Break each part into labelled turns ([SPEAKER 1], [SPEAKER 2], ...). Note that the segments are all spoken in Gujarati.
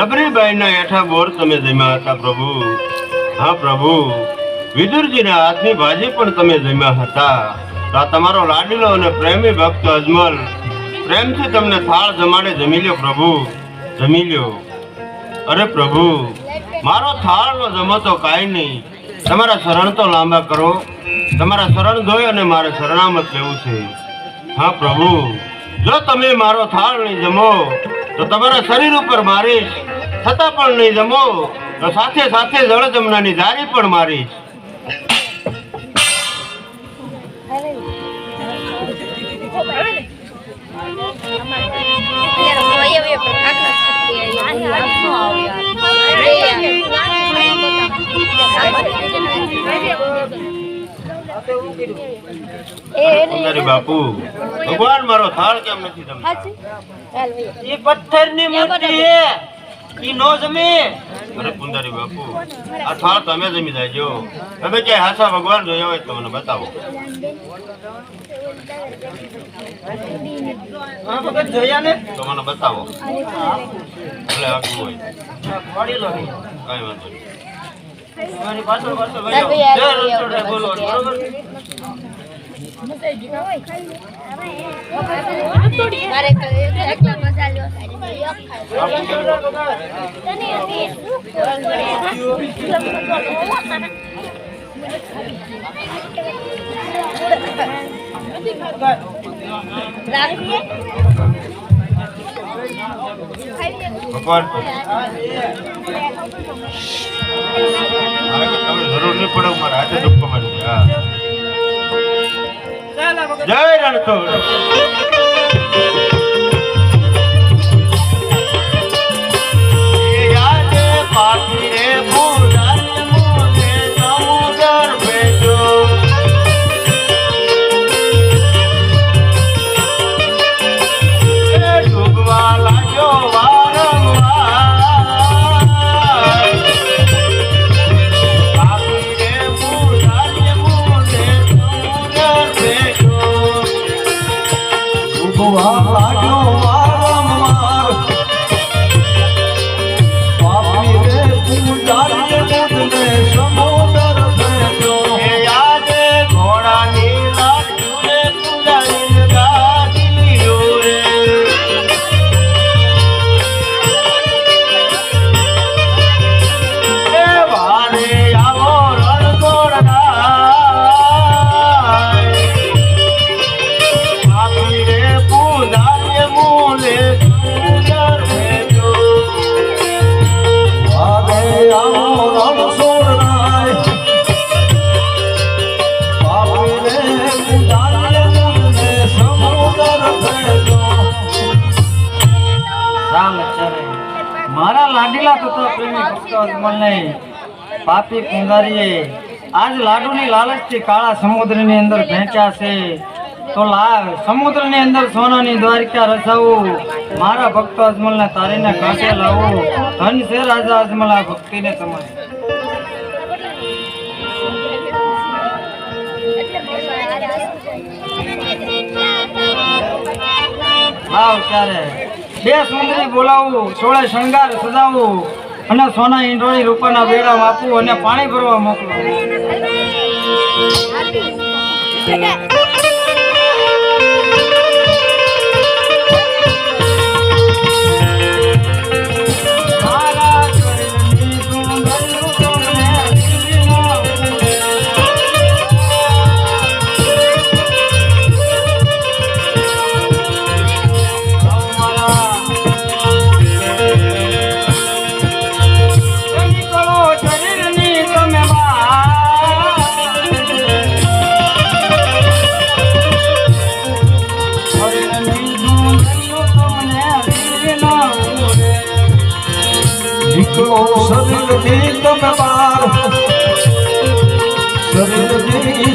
[SPEAKER 1] સબરીબાઈના હેઠા બોર તમે જમ્યા હતા પ્રભુ. હા, પ્રભુ. વિદુરજીના હાથની ભાજી પણ તમે જમ્યા હતા. તો તમારો લાડીલો અને પ્રેમી ભક્ત અજમલ. પ્રેમથી તમને થાળ જમાડે જમી લ્યો, પ્રભુ. જમી લ્યો. અરે, પ્રભુ, મારો થાળનો જમો તો કાંઈ નહીં. તમારા શરણ તો લાંબા કરો. તમારા શરણ જોઈ અને મારે શરણામત લેવું છે. હા, પ્રભુ. જો તમે મારો થાળ નહીં જમો, તો તમારા શરીર ઉપર મારીશ. છતાં પણ નહીં જમો. સાથે સાથે જળ જમનાની દારી પણ મારી. બાપુ ભગવાન મારો થાળ કેમ નથી જમતા?
[SPEAKER 2] એ પથ્થરની મૂર્તિ ઈ નો જમે.
[SPEAKER 1] અરે પુંજારી બાપુ આ થાળ તમે જમી જાયજો તમે ક્યાંય હાસા ભગવાન જોયા હોય તો મને બતાવો.
[SPEAKER 2] આ વખત જોયા ને?
[SPEAKER 1] તો મને બતાવો. ભલે આગળ હોય.
[SPEAKER 2] લો
[SPEAKER 1] કાંઈ વાંધો નહીં.
[SPEAKER 2] પાછળ પાછળ બોલો. બરોબર
[SPEAKER 3] મારે એકલા મસાલો
[SPEAKER 1] આ પુંજારી બાપુ, ભગવાન કે તમે જરૂર નહીં પડે મારા હાથે ધક્કો મારી જય રણછોડ
[SPEAKER 2] મારા લાડીલા તથા પ્રેમી ભક્ત અજમલને પાપી કુંગારીએ આજ લાડુની લાલચથી કાળા સમુદ્રની અંદર ભેંચ્યા છે. તો લાવ સમુદ્રની અંદર સોનાની દ્વારિકા રસાવું મારા ભક્ત અજમલને તારીને કાંઠે લાવું. ધન છે રાજા અજમલ આ ભક્તિને તમારી. આવ ત્યારે બે સુંદરી બોલાવું, સોળે શણગાર સજાવું અને સોના ઈંડોળી રૂપાના બેડા આપવું અને પાણી ભરવા મોકલું.
[SPEAKER 4] શરીરથી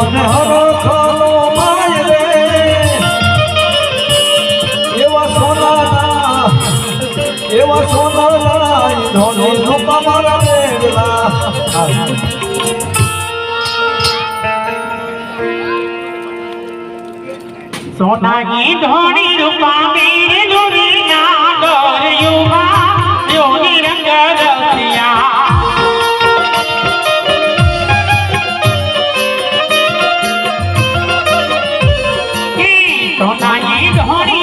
[SPEAKER 2] મન
[SPEAKER 4] હરો ખાનો માય રે. એવા સોનાના એવા સોનાના ધોનો રૂપા મેરે
[SPEAKER 5] ધોરી ના દોર યુવા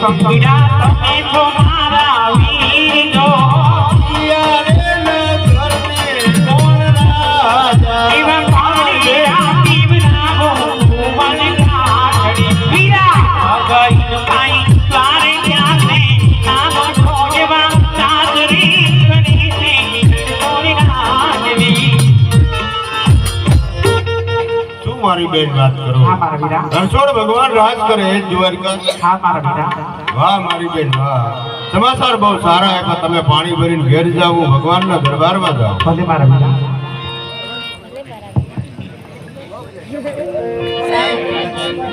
[SPEAKER 5] সংবিধান મારી
[SPEAKER 1] બેન વાત કરો.
[SPEAKER 5] હા
[SPEAKER 1] રણછોડ ભગવાન રાજ કરે દ્વારકા
[SPEAKER 5] હા મારા વીરા.
[SPEAKER 1] વાહ મારી બેન વાહ. સમાચાર બહુ સારા આપ્યા તમે પાણી ભરીને ઘેર જાવ હું ભગવાનના દરબારમાં જાઉં.
[SPEAKER 5] ભલે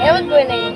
[SPEAKER 3] એવું કોઈ નહીં